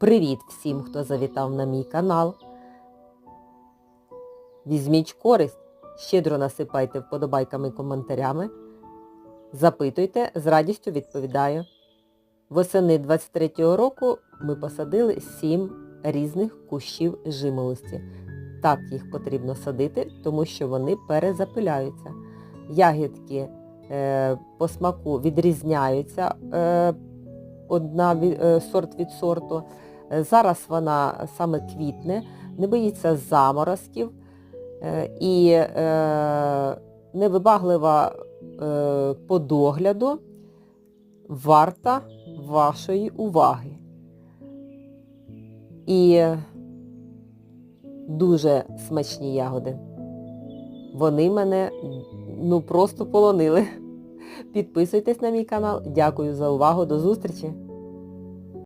Привіт всім, хто завітав на мій канал. Візьміть користь, щедро насипайте вподобайками і коментарями. Запитуйте, з радістю відповідаю. Восени 23-го року ми посадили 7 різних кущів жимолості. Так їх потрібно садити, тому що вони перезапиляються. Ягідки е, по смаку відрізняються е, одна е, сорт від сорту. Е, Зараз вона саме квітне, не боїться заморозків е, і е, невибаглива по догляду варта вашої уваги. І дуже смачні ягоди. Вони мене ну просто полонили. Підписуйтесь на мій канал. Дякую за увагу. До зустрічі!